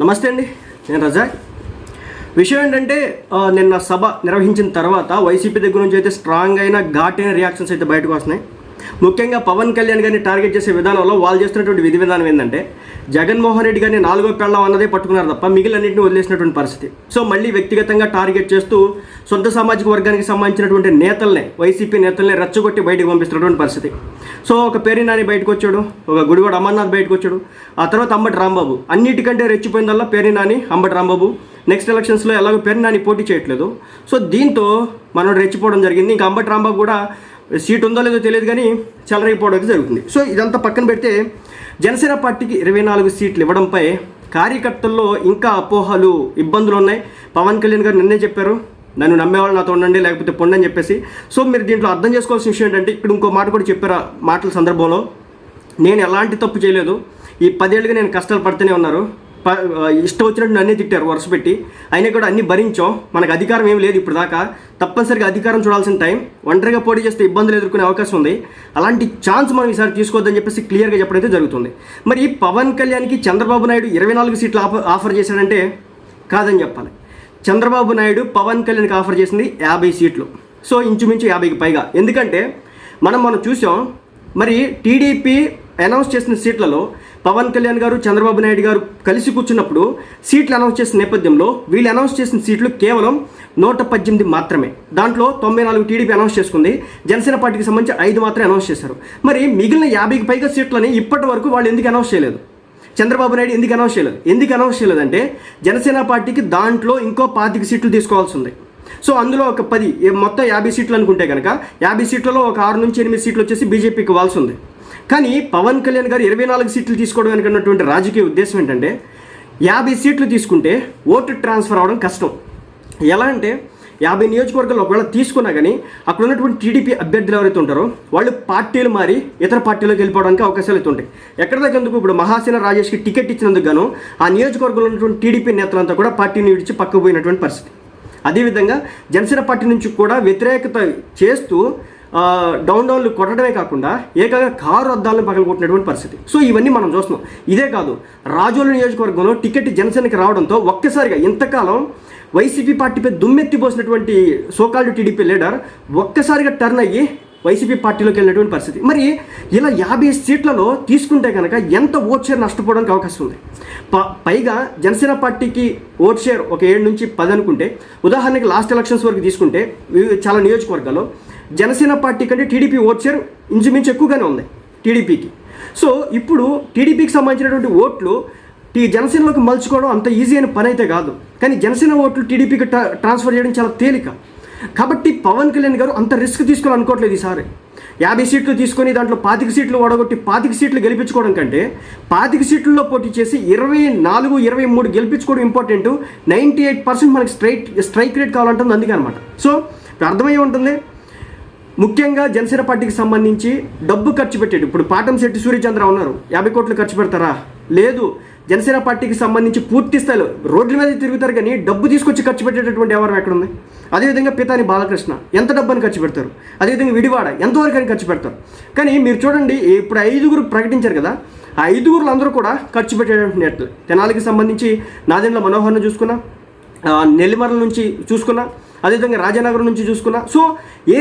నమస్తే అండి నేను రజాక్ విషయం ఏంటంటే నిన్న సభ నిర్వహించిన తర్వాత వైసీపీ దగ్గర నుంచి అయితే స్ట్రాంగ్ అయిన ఘాటైన రియాక్షన్స్ అయితే బయటకు వస్తున్నాయి. ముఖ్యంగా పవన్ కళ్యాణ్ గారిని టార్గెట్ చేసే విధానంలో వాళ్ళు చేస్తున్నటువంటి విధి విధానం ఏంటంటే జగన్మోహన్ రెడ్డి గారిని నాలుగో పెళ్ళం అన్నదే పట్టుకున్నారు తప్ప మిగిలినన్నింటిని వదిలేసినటువంటి పరిస్థితి. సో మళ్ళీ వ్యక్తిగతంగా టార్గెట్ చేస్తూ సొంత సామాజిక వర్గానికి సంబంధించినటువంటి నేతల్ని వైసీపీ నేతల్నే రెచ్చగొట్టి బయటకు పంపిస్తున్నటువంటి పరిస్థితి. సో ఒక పేరు నాని బయటకు వచ్చాడు ఒక గుడివాడ అమర్నాథ్ బయటకు వచ్చాడు ఆ తర్వాత అంబటి రాంబాబు. అన్నిటికంటే రెచ్చిపోయిందల్లా పేరు నాని అంబటి రాంబాబు. నెక్స్ట్ ఎలక్షన్స్లో ఎలాగో పేరు నాని పోటీ చేయట్లేదు. సో దీంతో మనం రెచ్చిపోవడం జరిగింది. ఇంకా అంబటి రాంబాబు కూడా సీట్ ఉందో లేదో తెలియదు కానీ చెలరైపోవడం అయితే జరుగుతుంది. సో ఇదంతా పక్కన పెడితే జనసేన పార్టీకి ఇరవై నాలుగు సీట్లు ఇవ్వడంపై కార్యకర్తల్లో ఇంకా అపోహలు ఇబ్బందులు ఉన్నాయి. పవన్ కళ్యాణ్ గారు నిన్నే చెప్పారు నన్ను నమ్మేవాళ్ళు నాతో ఉండండి లేకపోతే పొండని చెప్పేసి. సో మీరు దీంట్లో అర్థం చేసుకోవాల్సిన విషయం ఏంటంటే ఇక్కడ ఇంకో మాట కూడా చెప్పారు ఆ మాటల సందర్భంలో. నేను ఎలాంటి తప్పు చేయలేదు. ఈ పదేళ్ళుగా నేను కష్టాలు పడుతూనే ఉన్నారు. ఇష్టం వచ్చినట్టు నన్నే తిట్టారు వరుస పెట్టి. అయినా కూడా అన్ని భరించాం. మనకు అధికారం ఏమి లేదు ఇప్పుడు దాకా తప్పనిసరిగా అధికారం చూడాల్సిన టైం. ఒంటరిగా పోటీ చేస్తే ఇబ్బందులు ఎదుర్కొనే అవకాశం ఉంది. అలాంటి ఛాన్స్ మనం ఈసారి తీసుకోవద్దని చెప్పేసి క్లియర్గా చెప్పడం అయితే జరుగుతుంది. మరి పవన్ కళ్యాణ్కి చంద్రబాబు నాయుడు ఇరవై నాలుగు సీట్లు ఆఫర్ ఆఫర్ చేశాడంటే కాదని చెప్పాలి. చంద్రబాబు నాయుడు పవన్ కళ్యాణ్కి ఆఫర్ చేసింది యాభై సీట్లు. సో ఇంచుమించు యాభైకి పైగా. ఎందుకంటే మనం మనం చూసాం మరి టీడీపీ అనౌన్స్ చేసిన సీట్లలో పవన్ కళ్యాణ్ గారు చంద్రబాబు నాయుడు గారు కలిసి కూర్చున్నప్పుడు సీట్లు అనౌన్స్ చేసిన నేపథ్యంలో వీళ్ళు అనౌన్స్ చేసిన సీట్లు కేవలం నూట పద్దెనిమిది మాత్రమే. దాంట్లో తొంభై నాలుగు టీడీపీ అనౌన్స్ చేసుకుంది. జనసేన పార్టీకి సంబంధించి ఐదు మాత్రమే అనౌన్స్ చేశారు. మరి మిగిలిన యాభైకి పైగా సీట్లని ఇప్పటి వరకు వాళ్ళు ఎందుకు అనౌన్స్ చేయలేదు? చంద్రబాబు నాయుడు ఎందుకు అనౌన్స్ చేయలేదు? ఎందుకు అనౌన్స్ చేయలేదంటే జనసేన పార్టీకి దాంట్లో ఇంకో పాతిక సీట్లు తీసుకోవాల్సి ఉంది. సో అందులో ఒక పది మొత్తం యాభై సీట్లు అనుకుంటే కనుక యాభై సీట్లలో ఒక ఆరు నుంచి ఎనిమిది సీట్లు వచ్చేసి బీజేపీకి ఇవ్వాల్సి ఉంది. కానీ పవన్ కళ్యాణ్ గారు ఇరవై నాలుగు సీట్లు తీసుకోవడం వెనుకన్నటువంటి రాజకీయ ఉద్దేశం ఏంటంటే యాభై సీట్లు తీసుకుంటే ఓటు ట్రాన్స్ఫర్ అవడం కష్టం. ఎలా అంటే యాభై నియోజకవర్గాలు ఒకవేళ తీసుకున్నా కానీ అక్కడ ఉన్నటువంటి టీడీపీ అభ్యర్థులు ఎవరైతే ఉంటారో వాళ్ళు పార్టీలు మారి ఇతర పార్టీలోకి వెళ్ళిపోవడానికి అవకాశాలు అయితే ఉంటాయి. ఎక్కడ దాకా ఎందుకు? ఇప్పుడు మహాసేన రాజేష్కి టికెట్ ఇచ్చినందుకు గాను ఆ నియోజకవర్గంలో ఉన్నటువంటి టీడీపీ నేతలంతా కూడా పార్టీని విడిచి పక్కకు పోయినటువంటి పరిస్థితి. అదేవిధంగా జనసేన పార్టీ నుంచి కూడా వ్యతిరేకత చేస్తూ డౌన్ డౌన్లు కొట్టడమే కాకుండా ఏకంగా కారు అద్దాలను పగలగొట్టినటువంటి పరిస్థితి. సో ఇవన్నీ మనం చూస్తున్నాం. ఇదే కాదు రాజోలు నియోజకవర్గంలో టికెట్ జనసేనకి రావడంతో ఒక్కసారిగా ఇంతకాలం వైసీపీ పార్టీపై దుమ్మెత్తిపోసినటువంటి సోకాల్డ్ టీడీపీ లీడర్ ఒక్కసారిగా టర్న్ అయ్యి వైసీపీ పార్టీలోకి వెళ్ళినటువంటి పరిస్థితి. మరి ఇలా యాభై సీట్లలో తీసుకుంటే కనుక ఎంత ఓట్ షేర్ నష్టపోవడానికి అవకాశం ఉంది? ప పైగా జనసేన పార్టీకి ఓట్ షేర్ ఒక ఏడు నుంచి పది అనుకుంటే ఉదాహరణకి లాస్ట్ ఎలక్షన్స్ వరకు తీసుకుంటే చాలా నియోజకవర్గాల్లో జనసేన పార్టీ కంటే టీడీపీ ఓట్ షేర్ ఇంచుమించు ఎక్కువగానే ఉంది టీడీపీకి. సో ఇప్పుడు టీడీపీకి సంబంధించినటువంటి ఓట్లు ఈ జనసేనలోకి మలుచుకోవడం అంత ఈజీ అయిన పని అయితే కాదు. కానీ జనసేన ఓట్లు టీడీపీకి ట్రా- ట్రాన్స్ఫర్ చేయడం చాలా తేలిక. కాబట్టి పవన్ కళ్యాణ్ గారు అంత రిస్క్ తీసుకోవాలి అనుకోవట్లేదు ఈసారి. యాభై సీట్లు తీసుకొని దాంట్లో పాతిక సీట్లు ఓడగొట్టి పాతిక సీట్లు గెలిపించుకోవడం కంటే పాతిక సీట్లలో పోటీ చేసి ఇరవై నాలుగు ఇరవై మూడు గెలిపించుకోవడం ఇంపార్టెంట్. నైంటీ ఎయిట్ పర్సెంట్ మనకి స్ట్రైట్ స్ట్రైక్ రేట్ కావాలంటుంది అందుకే అనమాట సో ఇప్పుడు అర్థమయ్యే ఉంటుంది. ముఖ్యంగా జనసేన పార్టీకి సంబంధించి డబ్బు ఖర్చు పెట్టాడు ఇప్పుడు పాటం శెట్టి సూర్యచంద్ర ఉన్నారు. యాభై కోట్లు ఖర్చు పెడతారా? లేదు. జనసేన పార్టీకి సంబంధించి పూర్తి స్థాయిలో రోడ్ల మీద తిరుగుతారు కానీ డబ్బు తీసుకొచ్చి ఖర్చు పెట్టేటటువంటి ఎవరు ఎక్కడ ఉంది అదేవిధంగా పితాని బాలకృష్ణ ఎంత డబ్బుని ఖర్చు పెడతారు? అదేవిధంగా విడివాడ ఎంతవరకు అని ఖర్చు పెడతారు? కానీ మీరు చూడండి ఇప్పుడు ఐదుగురు ప్రకటించారు కదా ఆ ఐదుగురులు అందరూ కూడా ఖర్చు పెట్టేటటువంటి తెనాలికి సంబంధించి నాదెండ్ల మనోహర్ను చూసుకున్నా ఆ, నెల్లిమర్ల నుంచి చూసుకున్నా అదేవిధంగా రాజానగరం నుంచి చూసుకున్నా. సో ఏ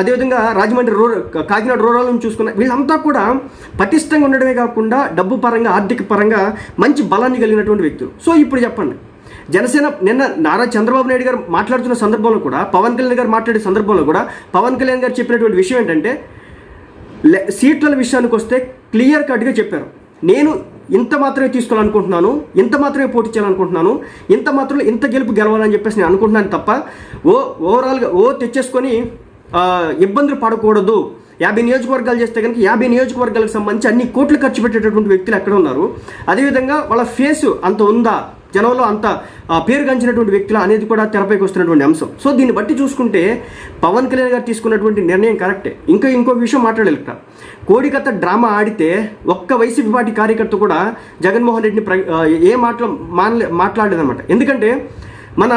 అదేవిధంగా రాజమండ్రి రూరల్ కాకినాడ రూరల్ నుంచి చూసుకున్నా వీళ్ళంతా కూడా పటిష్టంగా ఉండడమే కాకుండా డబ్బు పరంగా ఆర్థిక పరంగా మంచి బలాన్ని కలిగినటువంటి వ్యక్తులు. సో ఇప్పుడు చెప్పండి. జనసేన నిన్న నారా చంద్రబాబు నాయుడు గారు మాట్లాడుతున్న సందర్భంలో కూడా పవన్ కళ్యాణ్ గారు మాట్లాడే సందర్భంలో కూడా పవన్ కళ్యాణ్ గారు చెప్పినటువంటి విషయం ఏంటంటే సీట్ల విషయానికి వస్తే క్లియర్ కట్గా చెప్పారు. నేను ఇంత మాత్రమే తీసుకోవాలనుకుంటున్నాను ఇంత మాత్రమే పోటీ చేయాలనుకుంటున్నాను ఇంత మాత్రమే ఇంత గెలుపు గెలవాలని చెప్పేసి నేను అనుకుంటున్నాను తప్ప ఓ ఓవరాల్గా ఓ తెచ్చేసుకొని ఇబ్బందులు పడకూడదు. యాభై నియోజకవర్గాలు చేస్తే కనుక యాభై నియోజకవర్గాలకు సంబంధించి అన్ని కోట్లు ఖర్చు పెట్టేటటువంటి వ్యక్తులు ఎక్కడ ఉన్నారు? అదేవిధంగా వాళ్ళ ఫేస్ అంత ఉందా? జనంలో అంత పేరు గంచినటువంటి వ్యక్తులు అనేది కూడా తెరపైకి వస్తున్నటువంటి అంశం. సో దీన్ని బట్టి చూసుకుంటే పవన్ కళ్యాణ్ గారు తీసుకున్నటువంటి నిర్ణయం కరెక్టే. ఇంకా ఇంకో విషయం మాట్లాడలేక కోడికత్త డ్రామా ఆడితే ఒక్క వైసీపీ పార్టీ కార్యకర్త కూడా జగన్మోహన్ రెడ్డిని ప్ర ఏ మాటలు మానలే మాట్లాడలేదన్నమాట. ఎందుకంటే మన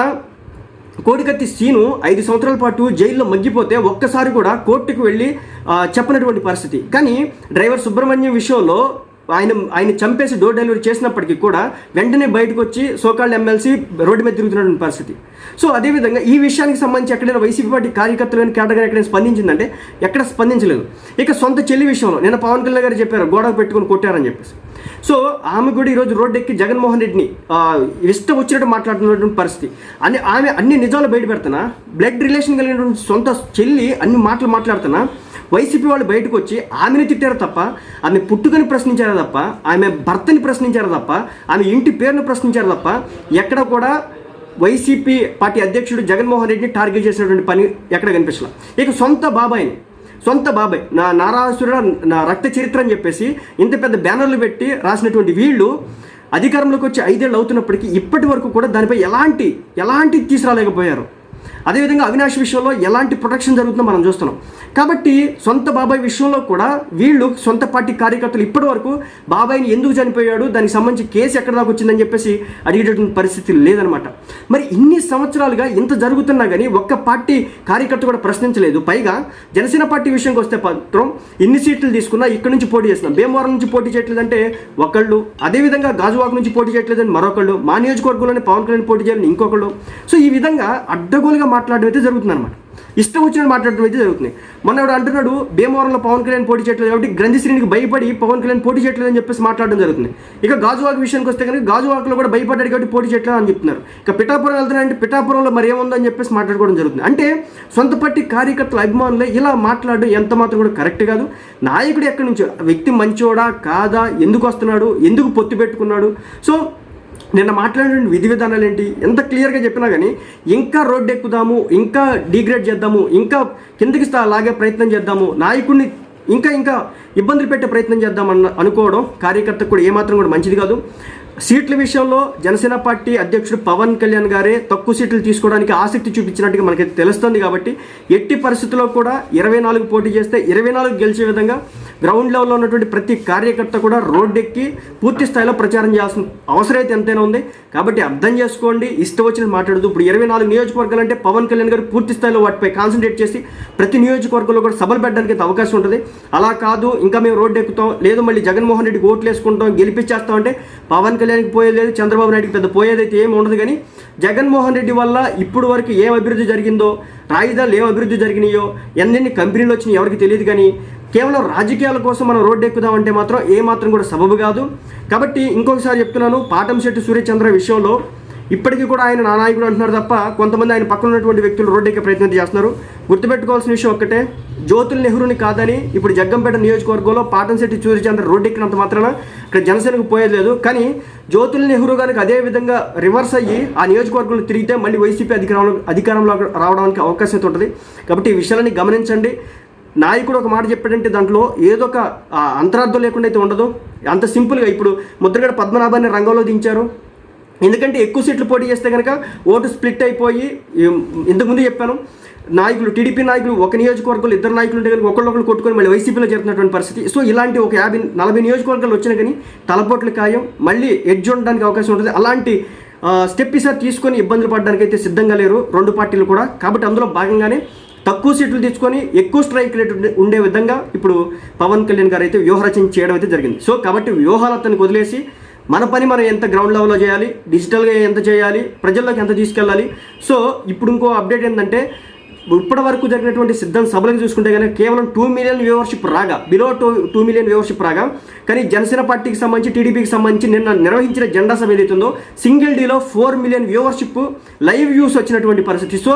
కోడికత్తి సీను ఐదు సంవత్సరాల పాటు జైల్లో మగ్గిపోతే ఒక్కసారి కూడా కోర్టుకు వెళ్ళి చెప్పనటువంటి పరిస్థితి. కానీ డ్రైవర్ సుబ్రహ్మణ్యం విషయంలో ఆయన ఆయన చంపేసి డోర్ డెలివరీ చేసినప్పటికీ కూడా వెంటనే బయటకు వచ్చి సోకాళ్ళ ఎమ్మెల్సీ రోడ్డు మీద తిరుగుతున్నటువంటి పరిస్థితి. సో అదేవిధంగా ఈ విషయానికి సంబంధించి ఎక్కడైనా వైసీపీ పార్టీ కార్యకర్తలు కానీ కేటగిరీ ఎక్కడైనా స్పందించిందంటే ఎక్కడ స్పందించలేదు. ఇక సొంత చెల్లి విషయంలో నేను పవన్ కళ్యాణ్ గారు చెప్పారు గోడకు పెట్టుకుని కొట్టారని చెప్పేసి. సో ఆమె కూడా ఈరోజు రోడ్డు ఎక్కి జగన్మోహన్ రెడ్డిని ఇష్టం వచ్చినట్టు మాట్లాడుతున్నటువంటి పరిస్థితి. అని ఆమె అన్ని నిజాలు బయటపెడతానా బ్లడ్ రిలేషన్ కలిగినటువంటి సొంత చెల్లి అన్ని మాటలు మాట్లాడుతున్నా వైసీపీ వాళ్ళు బయటకు వచ్చి ఆమెను తిట్టారు తప్ప ఆమె పుట్టుకని ప్రశ్నించారు తప్ప ఆమె భర్తని ప్రశ్నించారు తప్ప ఆమె ఇంటి పేరును ప్రశ్నించారు తప్ప ఎక్కడ కూడా వైసీపీ పార్టీ అధ్యక్షుడు జగన్మోహన్ రెడ్డిని టార్గెట్ చేసినటువంటి పని ఎక్కడ కనిపించలే? ఇక సొంత బాబాయిని సొంత బాబాయ్ నా నారాసుర నా రక్త చరిత్ర అని చెప్పేసి ఇంత పెద్ద బ్యానర్లు పెట్టి రాసినటువంటి వీళ్ళు అధికారంలోకి వచ్చి ఐదేళ్ళు అవుతున్నప్పటికీ ఇప్పటి వరకు కూడా దానిపై ఎలాంటి ఎలాంటి తీసుకురాలేకపోయారు. అదేవిధంగా అవినాష్ విషయంలో ఎలాంటి ప్రొటెక్షన్ జరుగుతుందో మనం చూస్తున్నాం. కాబట్టి సొంత బాబాయ్ విషయంలో కూడా వీళ్ళు సొంత పార్టీ కార్యకర్తలు ఇప్పటి వరకు బాబాయ్ని ఎందుకు చనిపోయాడు దానికి సంబంధించి కేసు ఎక్కడ దాకా వచ్చిందని చెప్పేసి అడిగేటటువంటి పరిస్థితి లేదనమాట. మరి ఇన్ని సంవత్సరాలుగా ఇంత జరుగుతున్నా కానీ ఒక్క పార్టీ కార్యకర్త కూడా ప్రశ్నించలేదు. పైగా జనసేన పార్టీ విషయంకి వస్తే మాత్రం ఇన్ని సీట్లు తీసుకున్నా ఇక్కడ నుంచి పోటీ చేస్తున్నాం. భీమవరం నుంచి పోటీ చేయట్లేదంటే ఒకళ్ళు అదేవిధంగా గాజువాక నుంచి పోటీ చేయట్లేదని మరొకళ్ళు మా నియోజకవర్గంలోనే పవన్ కళ్యాణ్ పోటీ చేయాలని ఇంకొకళ్ళు. సో ఈ విధంగా అడ్డగోలుగా మాట్లాడడం అయితే జరుగుతుంది అనమాట ఇష్టం వచ్చినట్టు మాట్లాడడం అయితే జరుగుతుంది మొన్న ఎవడు అంటున్నాడు భీమవరంలో పవన్ కళ్యాణ్ పోటీ చేయట్లేదు కాబట్టి గ్రంథిశ్రీనికి భయపడి పవన్ కళ్యాణ్ పోటీ చేయట్లేదు అని చెప్పేసి మాట్లాడడం జరుగుతుంది. ఇక గాజువాక విషయానికి వస్తే కనుక గాజువాకలో కూడా భయపడ్డాడు కాబట్టి పోటీ చేయట్లేదు అని చెప్తున్నారు. ఇక పిఠాపురం వెళ్తున్నారంటే పిఠాపురంలో మరి ఏముందో అని చెప్పేసి మాట్లాడుకోవడం జరుగుతుంది. అంటే సొంత పార్టీ కార్యకర్తల అభిమానులే ఇలా మాట్లాడడం ఎంత మాత్రం కూడా కరెక్ట్ కాదు. నాయకుడు ఎక్కడి నుంచో వ్యక్తి మంచోడా కాదా ఎందుకు వస్తున్నాడు ఎందుకు పొత్తు పెట్టుకున్నాడు. సో నిన్న మాట్లాడిన విధి విధానాలు ఏంటి? ఎంత క్లియర్గా చెప్పినా కానీ ఇంకా రోడ్డు ఎక్కుదాము ఇంకా డిగ్రేడ్ చేద్దాము ఇంకా కిందకి స్థా లాగే ప్రయత్నం చేద్దాము నాయకుడిని ఇంకా ఇంకా ఇబ్బందులు పెట్టే ప్రయత్నం చేద్దామన్న అనుకోవడం కార్యకర్తకు కూడా ఏమాత్రం కూడా మంచిది కాదు. సీట్ల విషయంలో జనసేన పార్టీ అధ్యక్షుడు పవన్ కళ్యాణ్ గారే తక్కువ సీట్లు తీసుకోవడానికి ఆసక్తి చూపించినట్టుగా మనకి తెలుస్తుంది కాబట్టి ఎట్టి పరిస్థితుల్లో కూడా ఇరవై నాలుగు పోటీ చేస్తే ఇరవై నాలుగు గెలిచే విధంగా గ్రౌండ్ లెవెల్లో ఉన్నటువంటి ప్రతి కార్యకర్త కూడా రోడ్డెక్కి పూర్తి స్థాయిలో ప్రచారం చేయాల్సిన అవసరమైతే ఎంతైనా ఉంది. కాబట్టి అర్థం చేసుకోండి. ఇష్టం వచ్చిన మాట్లాడదు. ఇప్పుడు ఇరవై నాలుగు నియోజకవర్గాలు అంటే పవన్ కళ్యాణ్ గారు పూర్తి స్థాయిలో వాటిపై కాన్సన్ట్రేట్ చేసి ప్రతి నియోజకవర్గంలో కూడా సభలు పెట్టడానికి అయితే అవకాశం ఉంటుంది. అలా కాదు. ఇంకా మేము రోడ్డు ఎక్కుతాం లేదు మళ్ళీ జగన్మోహన్ రెడ్డికి ఓట్లు వేసుకుంటాం. గెలిపించేస్తాం అంటే పవన్ కళ్యాణ్కి పోయేది లేదు చంద్రబాబు నాయుడుకి పెద్ద పోయేదైతే ఏమి ఉండదు కానీ జగన్మోహన్ రెడ్డి వల్ల ఇప్పుడు వరకు ఏం అభివృద్ధి జరిగిందో రాజధానులు ఏం అభివృద్ధి జరిగినాయో ఎన్నెన్ని కంపెనీలు వచ్చినాయి ఎవరికి తెలియదు కానీ కేవలం రాజకీయాల కోసం మనం రోడ్డు ఎక్కుదామంటే మాత్రం ఏమాత్రం కూడా సబబు కాదు. కాబట్టి ఇంకొకసారి చెప్తున్నాను పాటంశెట్టి సూర్యచంద్ర విషయంలో ఇప్పటికీ కూడా ఆయన నా నాయకుడు అంటున్నారు తప్ప కొంతమంది ఆయన పక్కన ఉన్నటువంటి వ్యక్తులు రోడ్డు ఎక్కే ప్రయత్నం చేస్తున్నారు. గుర్తుపెట్టుకోవాల్సిన విషయం ఒక్కటే జ్యోతుల నెహ్రూని కాదని ఇప్పుడు జగ్గంపేట నియోజకవర్గంలో పాటంశెట్టి సూర్యచంద్ర రోడ్డు ఎక్కినంత మాత్రాన ఇక్కడ జనసేనకు పోయేది లేదు. కానీ జ్యోతుల నెహ్రూ గారికి అదే విధంగా రివర్స్ అయ్యి ఆ నియోజకవర్గంలో తిరిగితే మళ్ళీ వైసీపీ అధికారంలో అధికారంలో రావడానికి అవకాశం అయితే ఉంటుంది. కాబట్టి ఈ విషయాలని గమనించండి. నాయకుడు ఒక మాట చెప్పాడంటే దాంట్లో ఏదో ఒక అంతరార్థం లేకుండా అయితే ఉండదు. అంత సింపుల్గా ఇప్పుడు ముద్రగడ పద్మనాభాన్ని రంగంలో దించారు. ఎందుకంటే ఎక్కువ సీట్లు పోటీ చేస్తే కనుక ఓటు స్ప్లిట్ అయిపోయి ఇంతకుముందు చెప్పాను నాయకులు టీడీపీ నాయకులు ఒక నియోజకవర్గంలో ఇద్దరు నాయకులు ఉంటే కనుక ఒకళ్ళొకళ్ళు కొట్టుకొని మళ్ళీ వైసీపీలో చేరుతున్నటువంటి పరిస్థితి. సో ఇలాంటి ఒక యాభై నలభై నియోజకవర్గాలు వచ్చినా కానీ తలపోట్లు ఖాయం మళ్ళీ ఎడ్జ్ ఉండడానికి అవకాశం ఉంటుంది. అలాంటి స్టెప్ ఈసారి తీసుకొని ఇబ్బందులు పడడానికి అయితే సిద్ధంగా లేరు రెండు పార్టీలు కూడా. కాబట్టి అందులో భాగంగానే తక్కువ సీట్లు తెచ్చుకొని ఎక్కువ స్ట్రైక్ రేట్ ఉండే- ఉండే విధంగా ఇప్పుడు పవన్ కళ్యాణ్ గారు అయితే వ్యూహరచన చేయడం అయితే జరిగింది. సో కాబట్టి వ్యూహాలు అతనికి వదిలేసి మన పని మనం ఎంత గ్రౌండ్ లెవెల్లో చేయాలి డిజిటల్గా ఎంత చేయాలి ప్రజల్లోకి ఎంత తీసుకెళ్ళాలి. సో ఇప్పుడు ఇంకో అప్డేట్ ఏంటంటే ఇప్పటి వరకు జరిగినటువంటి సిద్ధం సభలకు చూసుకుంటే కనుక కేవలం టూ మిలియన్ వ్యూవర్షిప్ రాగా below two two million viewership రాగా కానీ జనసేన పార్టీకి సంబంధించి టీడీపీకి సంబంధించి నిన్న నిర్వహించిన జెండా సభ ఏదైతుందో సింగిల్ డీలో four million viewership live views వచ్చినటువంటి పరిస్థితి. సో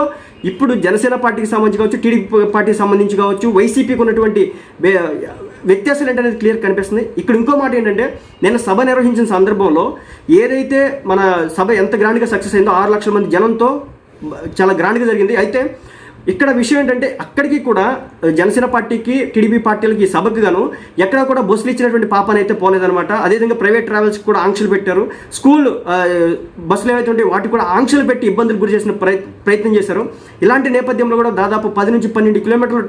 ఇప్పుడు జనసేన పార్టీకి సంబంధించి కావచ్చు టీడీపీ పార్టీకి సంబంధించి కావచ్చు వైసీపీకి ఉన్నటువంటి వ్యత్యాసాలు ఏంటనేది క్లియర్ కనిపిస్తుంది. ఇక్కడ ఇంకో మాట ఏంటంటే నేను సభ నిర్వహించిన సందర్భంలో ఏదైతే మన సభ ఎంత గ్రాండ్గా సక్సెస్ అయిందో ఆరు లక్షల మంది జనంతో చాలా గ్రాండ్గా జరిగింది. అయితే ఇక్కడ విషయం ఏంటంటే అక్కడికి కూడా జనసేన పార్టీకి టీడీపీ పార్టీలకి సభకు గాను ఎక్కడ కూడా బస్సులు ఇచ్చినటువంటి పాపన అయితే పోలేదనమాట అదేవిధంగా ప్రైవేట్ ట్రావెల్స్కి కూడా ఆంక్షలు పెట్టారు. స్కూల్ బస్సులు ఏవైతే ఉంటాయి వాటికి కూడా ఆంక్షలు పెట్టి ఇబ్బందులు గురి చేసిన ప్రయత్ ప్రయత్నం చేశారు. ఇలాంటి నేపథ్యంలో కూడా దాదాపు పది నుంచి పన్నెండు కిలోమీటర్లు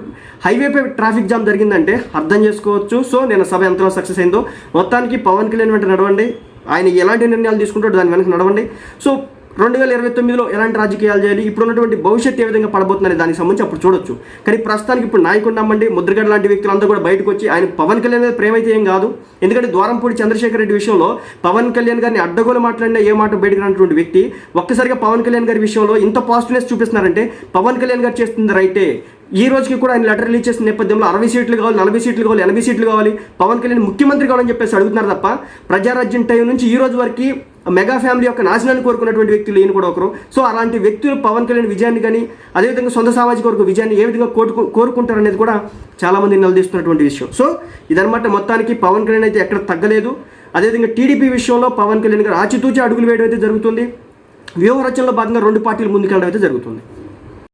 హైవేపై ట్రాఫిక్ జామ్ జరిగిందంటే అర్థం చేసుకోవచ్చు. సో నేను సభ ఎంతలో సక్సెస్ అయిందో మొత్తానికి పవన్ కళ్యాణ్ వెంట నడవండి. ఆయన ఎలాంటి నిర్ణయాలు తీసుకుంటాడో దాని వెనక నడవండి. సో రెండు వేల ఇరవై తొమ్మిదిలో ఎలాంటి రాజకీయాలు చేయాలి? ఇప్పుడు ఉన్నటువంటి భవిష్యత్తు ఏ విధంగా పడబోతుందనే దానికి సంబంధించి అప్పుడు చూడొచ్చు. కానీ ప్రస్తుతానికి ఇప్పుడు నాయకుడు నమ్మండి ముద్రగడ లాంటి వ్యక్తులంతా కూడా బయటకు వచ్చి ఆయన పవన్ కళ్యాణ్ మీద ప్రేమ అయితే ఏం కాదు. ఎందుకంటే ద్వారంపూడి చంద్రశేఖర్ రెడ్డి విషయంలో పవన్ కళ్యాణ్ గారిని అడ్డగోలు మాట్లాడిన ఏ మాట బయటకు రానటువంటి వ్యక్తి ఒక్కసారిగా పవన్ కళ్యాణ్ గారి విషయంలో ఇంత పాజిటివ్నెస్ చూపిస్తున్నారంటే పవన్ కళ్యాణ్ గారు చేస్తుంది రైటే. ఈ రోజుకి కూడా ఆయన లెటర్ రిలీజ్ చేసిన నేపథ్యంలో అరవై సీట్లు కావాలి నలభై సీట్లు కావాలి ఎనభై సీట్లు కావాలి. పవన్ కళ్యాణ్ ముఖ్యమంత్రి కావాలని చెప్పేసి అడుగుతున్నారు తప్ప ప్రజారాజ్యం టైం నుంచి ఈ రోజు వరకు మెగా ఫ్యామిలీ యొక్క నాశనాన్ని కోరుకున్నటువంటి వ్యక్తులు ఈయన కూడా ఒకరు. సో అలాంటి వ్యక్తులు పవన్ కళ్యాణ్ విజయాన్ని కానీ అదేవిధంగా సొంత సామాజిక వర్గ విజయాన్ని ఏ విధంగా కోరుకు కోరుకుంటారు అనేది కూడా చాలామంది నిలదీస్తున్నటువంటి విషయం. సో ఇదనమాట మొత్తానికి పవన్ కళ్యాణ్ అయితే ఎక్కడ తగ్గలేదు. అదేవిధంగా టీడీపీ విషయంలో పవన్ కళ్యాణ్ గారు ఆచితూచి అడుగులు వేయడం అయితే జరుగుతుంది. వ్యూహ రచనలో భాగంగా రెండు పార్టీలు ముందుకెళ్ళడం అయితే జరుగుతుంది.